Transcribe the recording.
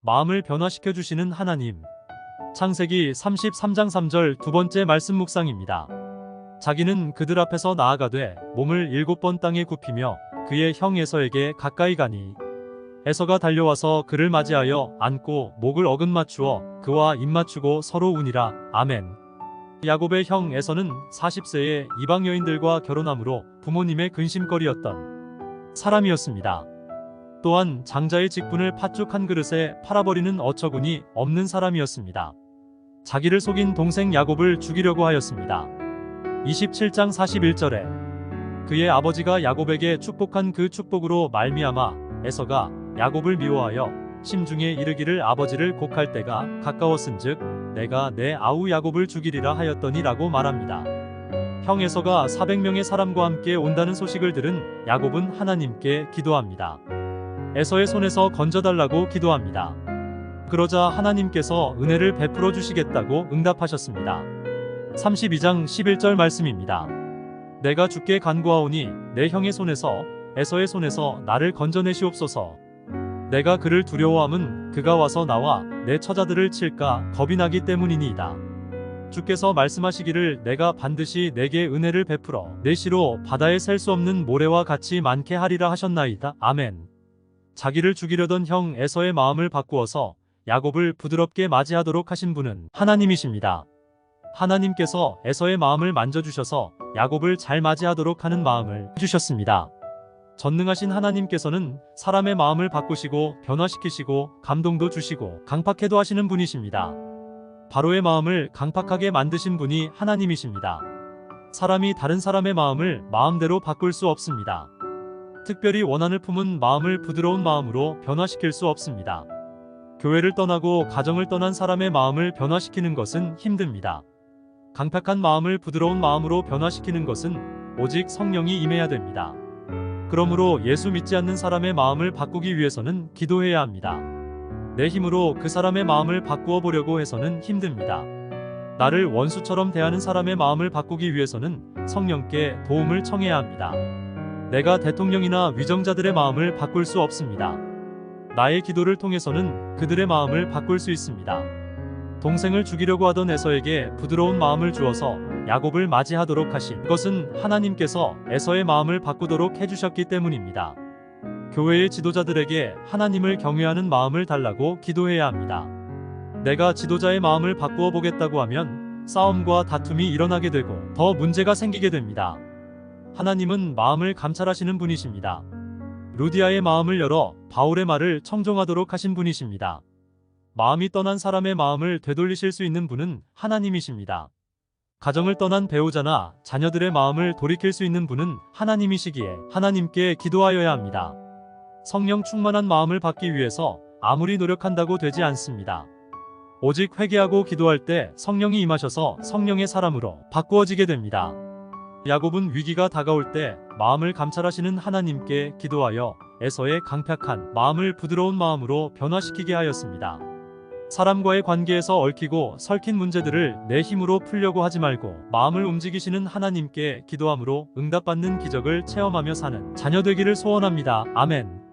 마음을 변화시켜 주시는 하나님. 창세기 33장 3절 두 번째 말씀 묵상입니다. 자기는 그들 앞에서 나아가되 몸을 일곱 번 땅에 굽히며 그의 형 에서에게 가까이 가니 에서가 달려와서 그를 맞이하여 안고 목을 어긋 맞추어 그와 입 맞추고 서로 우니라 아멘. 야곱의 형 에서는 40세에 이방 여인들과 결혼함으로 부모님의 근심거리였던 사람이었습니다. 또한 장자의 직분을 팥죽 한 그릇에 팔아버리는 어처구니 없는 사람이었습니다. 자기를 속인 동생 야곱을 죽이려고 하였습니다. 27장 41절에 그의 아버지가 야곱에게 축복한 그 축복으로 말미암아 에서가 야곱을 미워하여 심중에 이르기를 아버지를 곡할 때가 가까웠은즉 내가 내 아우 야곱을 죽이리라 하였더니라고 말합니다. 형 에서가 400명의 사람과 함께 온다는 소식을 들은 야곱은 하나님께 기도합니다. 에서의 손에서 건져달라고 기도합니다. 그러자 하나님께서 은혜를 베풀어 주시겠다고 응답하셨습니다. 32장 11절 말씀입니다. 내가 주께 간구하오니 내 형의 손에서 에서의 손에서 나를 건져내시옵소서. 내가 그를 두려워함은 그가 와서 나와 내 처자들을 칠까 겁이 나기 때문이니이다. 주께서 말씀하시기를 내가 반드시 내게 은혜를 베풀어 내 시로 바다에 셀 수 없는 모래와 같이 많게 하리라 하셨나이다. 아멘. 자기를 죽이려던 형 에서의 마음을 바꾸어서 야곱을 부드럽게 맞이하도록 하신 분은 하나님이십니다. 하나님께서 에서의 마음을 만져주셔서 야곱을 잘 맞이하도록 하는 마음을 주셨습니다. 전능하신 하나님께서는 사람의 마음을 바꾸시고 변화시키시고 감동도 주시고 강팍해도 하시는 분이십니다. 바로의 마음을 강팍하게 만드신 분이 하나님이십니다. 사람이 다른 사람의 마음을 마음대로 바꿀 수 없습니다. 특별히 원한을 품은 마음을 부드러운 마음으로 변화시킬 수 없습니다. 교회를 떠나고 가정을 떠난 사람의 마음을 변화시키는 것은 힘듭니다. 강팍한 마음을 부드러운 마음으로 변화시키는 것은 오직 성령이 임해야 됩니다. 그러므로 예수 믿지 않는 사람의 마음을 바꾸기 위해서는 기도해야 합니다. 내 힘으로 그 사람의 마음을 바꾸어 보려고 해서는 힘듭니다. 나를 원수처럼 대하는 사람의 마음을 바꾸기 위해서는 성령께 도움을 청해야 합니다. 내가 대통령이나 위정자들의 마음을 바꿀 수 없습니다. 나의 기도를 통해서는 그들의 마음을 바꿀 수 있습니다. 동생을 죽이려고 하던 에서에게 부드러운 마음을 주어서 야곱을 맞이하도록 하신 것은 하나님께서 에서의 마음을 바꾸도록 해주셨기 때문입니다. 교회의 지도자들에게 하나님을 경외하는 마음을 달라고 기도해야 합니다. 내가 지도자의 마음을 바꾸어 보겠다고 하면 싸움과 다툼이 일어나게 되고 더 문제가 생기게 됩니다. 하나님은 마음을 감찰하시는 분이십니다. 루디아의 마음을 열어 바울의 말을 청종하도록 하신 분이십니다. 마음이 떠난 사람의 마음을 되돌리실 수 있는 분은 하나님이십니다. 가정을 떠난 배우자나 자녀들의 마음을 돌이킬 수 있는 분은 하나님이시기에 하나님께 기도하여야 합니다. 성령 충만한 마음을 받기 위해서 아무리 노력한다고 되지 않습니다. 오직 회개하고 기도할 때 성령이 임하셔서 성령의 사람으로 바꾸어지게 됩니다. 야곱은 위기가 다가올 때 마음을 감찰하시는 하나님께 기도하여 에서의 강팍한 마음을 부드러운 마음으로 변화시키게 하였습니다. 사람과의 관계에서 얽히고 설킨 문제들을 내 힘으로 풀려고 하지 말고 마음을 움직이시는 하나님께 기도함으로 응답받는 기적을 체험하며 사는 자녀 되기를 소원합니다. 아멘.